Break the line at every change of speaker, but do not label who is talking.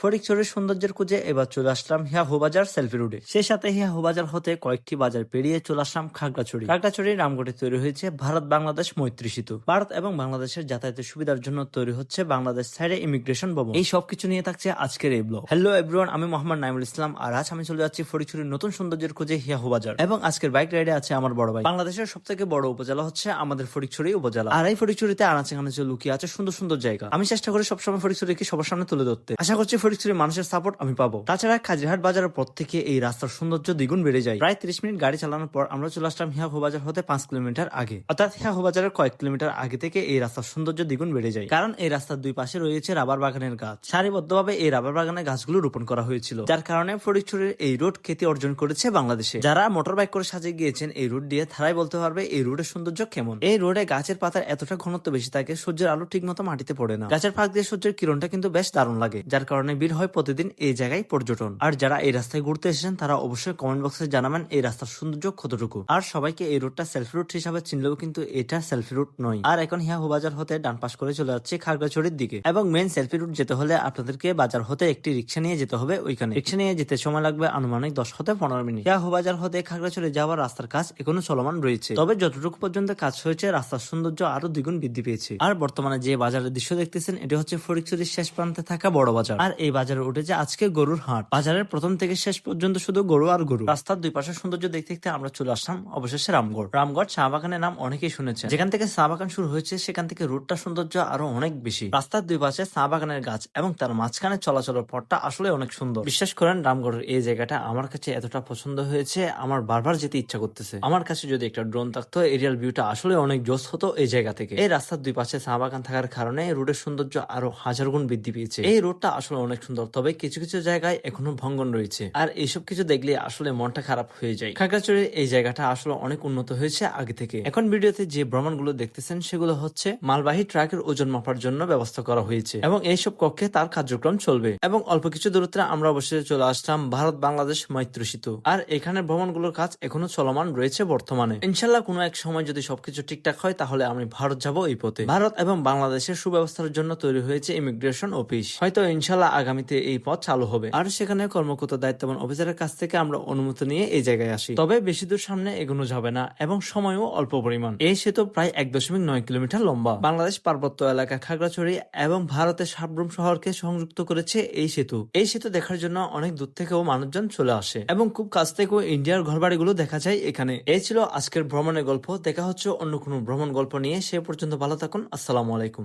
ফটিকছড়ির সৌন্দর্যের খুঁজে এবার চলে আসলাম হিয়া হোবাজার সেলফি রোডে। সেই সাথে হিয়া হোবাজার হতে কয়েকটি বাজার পেরিয়ে চলে আসলাম খাগড়াছড়ি। খাগড়াছড়ি রামগড়ে তৈরি হয়েছে ভারত বাংলাদেশ মৈত্রী সেতু। ভারত এবং বাংলাদেশের যাতায়াতের সুবিধার জন্য তৈরি হচ্ছে বাংলাদেশ সাইডে ইমিগ্রেশন ভবন। এই সবকিছু নিয়ে থাকছে আজকের এই ব্লগ। হ্যালো এভরিওয়ান আমি মোহাম্মদ নাইমুল ইসলাম আর আজ আমি চলে যাচ্ছি ফটিকছড়ির নতুন সৌন্দর্যের খুঁজে হিয়া হোবাজার এবং আজকের বাইক রাইডে আছে আমার বড় ভাই। বাংলাদেশের সব থেকে বড় উপজেলা হচ্ছে আমাদের ফটিকছড়ি উপজেলা। আর এই ফটিকছড়িতে আনাচে কানাচে লুকিয়ে আছে সুন্দর সুন্দর জায়গা। আমি চেষ্টা করি সবসময় ফটিকছড়িকে সবার সামনে তুলে ধরতে। আশা করছি ফটিকছড়ির মানুষের সাপোর্ট আমি পাবো। তাছাড়া খাজিরহাট বাজারের পর থেকে এই রাস্তার সৌন্দর্য দ্বিগুণ বেড়ে যায়। প্রায় ত্রিশ মিনিট গাড়ি চালানোর পর আমরা চলে আসলাম হিয়া বাজার হতে পাঁচ কিলোমিটার আগে। অর্থাৎ হিয়া বাজারের কয়েক কিলোমিটার আগে থেকে এই রাস্তার সৌন্দর্য দ্বিগুণ বেড়ে যায়। কারণ এই রাস্তার দুই পাশে রয়েছে রাবার বাগানের গাছ। সারিবদ্ধভাবে এই রাবার বাগানের গাছগুলো রোপণ করা হয়েছিল। যার কারণে ফটিকছড়ির এই রোড খ্যাতি অর্জন করেছে বাংলাদেশে। যারা মোটর বাইক করে সাজিয়ে গিয়েছেন এই রোড দিয়ে তারাই বলতে পারবে এই রোডের সৌন্দর্য কেমন। এই রোডে গাছের পাতার এতটা ঘনত্ব বেশি থাকে সূর্যের আলো ঠিক মতো মাটিতে পড়ে না। গাছের ফাঁক দিয়ে সূর্যের কিরণটা কিন্তু বেশ দারুণ লাগে, যার কারণে ভিড় হয় প্রতিদিন এই জায়গায় পর্যটন। আর যারা এই রাস্তায় ঘুরতে এসেছেন, তারা অবশ্যই কমেন্ট বক্সে জানাবেন এই রাস্তার সৌন্দর্য কতটুকু। আর সবাইকে এই রোডটা সেলফি রুট হিসাবে চিনলেও কিন্তু এটা সেলফি রুট নয়। আর এখন হিয়া বাজার হতে ডান পাশ করে চলে যাচ্ছে খাগড়াছড়ির দিকে। এবং মেন সেলফি রুট যেতে হলে আপনাদেরকে বাজার হতে একটি রিক্সা নিয়ে যেতে হবে ওইখানে। রিক্সা নিয়ে যেতে সময় লাগবে আনুমানিক দশ হতে পনেরো মিনিট। হিয়া বাজার হতে খাগড়াছড়ি যাওয়ার রাস্তার কাজ এখনও চলমান রয়েছে। তবে যতটুকু পর্যন্ত কাজ হয়েছে, রাস্তার সৌন্দর্য আরও দ্বিগুণ বৃদ্ধি পেয়েছে। আর বর্তমানে যে বাজারের দৃশ্য দেখতেছেন, এটি হচ্ছে ফরিকছড়ির শেষ প্রান্তে থাকা বড় বাজার। আর এই বাজারে উঠেছে আজকে গরুর হাট। বাজারের প্রথম থেকে শেষ পর্যন্ত শুধু গরু আর গরু। রাস্তার দুই পাশের সৌন্দর্য দেখতে দেখতে আমরা চলে আসলাম অবশেষে রামগড়। রামগড় চা বাগানের নাম অনেকেই শুনেছে যেখান থেকে চা বাগান শুরু হয়েছে, সেখান থেকে রুটটা সৌন্দর্য আরও অনেক বেশি। রাস্তার দুই পাশে চা বাগানের গাছ এবং তার মাঝখানে চলাচলের পথটা আসলে অনেক সুন্দর। বিশ্বাস করেন, রামগড়ের এই জায়গাটা আমার কাছে এতটা পছন্দ হয়েছে, আমার বারবার যেতে ইচ্ছা করতেছে। আমার কাছে যদি একটা ড্রোন থাকতো, এরিয়াল ভিউটা আসলে অনেক জোস হতো এই জায়গা থেকে। এই রাস্তার দুই পাশে চা বাগান থাকার কারণে রোডের সৌন্দর্য আরও হাজার গুণ বৃদ্ধি পেয়েছে। এই রোডটা আসলে অনেক সুন্দর তবে কিছু কিছু জায়গায় এখনও ভঙ্গন রয়েছে। আর এইসব কিছু দেখলে আসলে মনটা খারাপ হয়ে যায়। খাগড়াছড়ির এই জায়গাটা আসলে অনেক উন্নত হয়েছে আগে থেকে। এখন ভিডিওতে যে ভ্রমণগুলো দেখতেছেন সেগুলো হচ্ছে মালবাহী ট্রাকের ওজন মাপার জন্য ব্যবস্থা করা হয়েছে এবং এইসব কক্ষে তার কার্যক্রম চলবে এবং অল্প কিছু দূরত্বে আমরা অবশ্যই চলে আসলাম ভারত বাংলাদেশ মৈত্র সেতু আর এখানে ভ্রমণগুলোর কাজ এখনও চলমান রয়েছে বর্তমানে। ইনশাল্লাহ কোনো এক সময় যদি সবকিছু ঠিকঠাক হয় তাহলে আমি ভারত যাব এই পথে। ভারত এবং বাংলাদেশের সুব্যবস্থার জন্য তৈরি হয়েছে ইমিগ্রেশন অফিস। হয়তো ইনশাল্লাহ আগামীতে এই পথ চালু হবে। আর সেখানে কর্মকর্তা দায়িত্ববান অফিসারের কাছ থেকে আমরা অনুমতি নিয়ে এই জায়গায় আসি। তবে বেশি দূর সামনে এগোনো যাবে না এবং সময়ও অল্প পরিমাণ। এই সেতু প্রায় এক দশমিক নয় কিলোমিটার লম্বা। বাংলাদেশ পার্বত্য এলাকা খাগড়াছড়ি এবং ভারতের সাবরুম শহরকে সংযুক্ত করেছে এই সেতু। এই সেতু দেখার জন্য অনেক দূর থেকেও মানুষজন চলে আসে এবং খুব কাছ থেকেও ইন্ডিয়ার ঘরবাড়িগুলো দেখা যায় এখানে। এই ছিল আজকের ভ্রমণের গল্প। দেখা হচ্ছে অন্য কোনো ভ্রমণ গল্প নিয়ে। সে পর্যন্ত ভালো থাকুন। আসসালামু আলাইকুম।